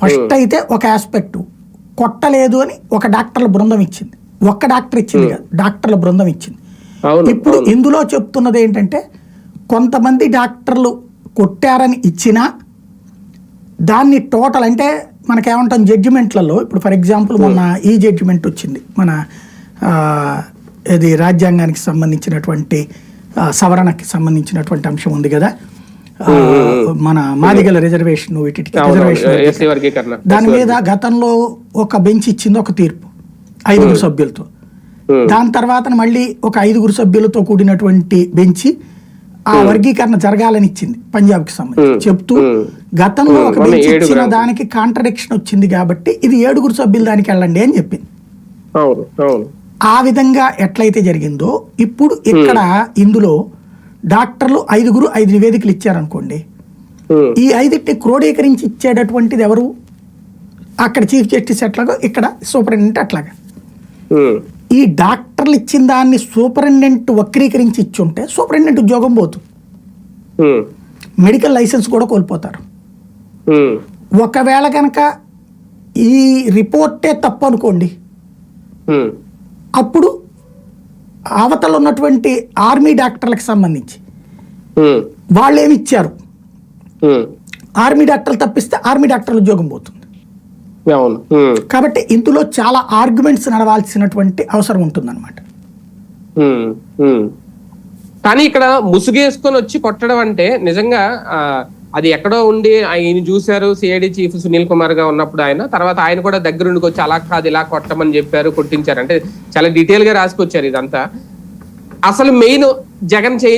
First అయితే ఒక aspect కొట్టలేదు అని ఒక డాక్టర్ల బృందం ఇచ్చింది. ఒక్క డాక్టర్ ఇచ్చింది కాదు డాక్టర్ల బృందం ఇచ్చింది. ఇప్పుడు ఇందులో చెప్తున్నది ఏంటంటే కొంతమంది డాక్టర్లు కొట్టారని ఇచ్చినా దాన్ని టోటల్ అంటే మనకేమంటాం జడ్జిమెంట్లలో ఇప్పుడు ఫర్ ఎగ్జాంపుల్ మొన్న ఈ జడ్జిమెంట్ వచ్చింది. మన ఇది రాజ్యాంగానికి సంబంధించినటువంటి సవరణకి సంబంధించినటువంటి అంశం ఉంది కదా. మన మాదిగల రిజర్వేషన్ వీటికి రిజర్వేషన్ దాని మీద గతంలో ఒక బెంచ్ ఇచ్చింది ఒక తీర్పు. ఐదుగురు సభ్యులతో. దాని తర్వాత మళ్ళీ ఒక ఐదుగురు సభ్యులతో కూడినటువంటి బెంచి ఆ వర్గీకరణ జరగాలని ఇచ్చింది పంజాబ్కి సంబంధించి చెప్తూ. గతంలో ఒక బెంచ్ ఇచ్చిన దానికి కాంట్రడిక్షన్ వచ్చింది కాబట్టి ఇది ఏడుగురు సభ్యుల దానికి వెళ్ళండి అని చెప్పింది. ఆ విధంగా ఎట్లయితే జరిగిందో ఇప్పుడు ఇక్కడ ఇందులో డాక్టర్లు ఐదుగురు ఐదు నివేదికలు ఇచ్చారనుకోండి. ఈ ఐదింటిని క్రోడీకరించి ఇచ్చేటటువంటిది ఎవరు? అక్కడ చీఫ్ జస్టిస్ ఎట్లాగో ఇక్కడ సూపరింటెండెంట్ అట్లాగా. ఈ డాక్టర్లు ఇచ్చిన దాన్ని సూపరింటెండెంట్ వక్రీకరించి ఇచ్చుంటే సూపరింటెండెంట్ ఉద్యోగం పోతుంది ఉమ్, మెడికల్ లైసెన్స్ కూడా కోల్పోతారు. ఒకవేళ కనుక ఈ రిపోర్టే తప్పు అనుకోండి అప్పుడు అవతల ఉన్నటువంటి ఆర్మీ డాక్టర్లకు సంబంధించి. వాళ్ళు ఏమి ఇచ్చారు ఆర్మీ డాక్టర్లు తప్పిస్తే ఆర్మీ డాక్టర్ల ఉద్యోగం పోతుంది. కాబట్టి ఇందులో చాలా ఆర్గ్యుమెంట్స్ నడవాల్సినటువంటి అవసరం ఉంటుందన్నమాట. ఉమ్, ఉమ్. కానీ ఇక్కడ ముసుగేసుకొని వచ్చి కొట్టడం అంటే నిజంగా అది ఎక్కడో ఉండి ఆయన చూశారు సిఐడి చీఫ్ సునీల్ కుమార్గా ఉన్నప్పుడు ఆయన. తర్వాత ఆయన కూడా దగ్గరుండి వచ్చి అలా కాదు ఇలా కొట్టమని చెప్పారు కొట్టించారు. అంటే చాలా డీటెయిల్గా రాసుకొచ్చారు ఇదంతా. అసలు మెయిన్ జగన్ చేయి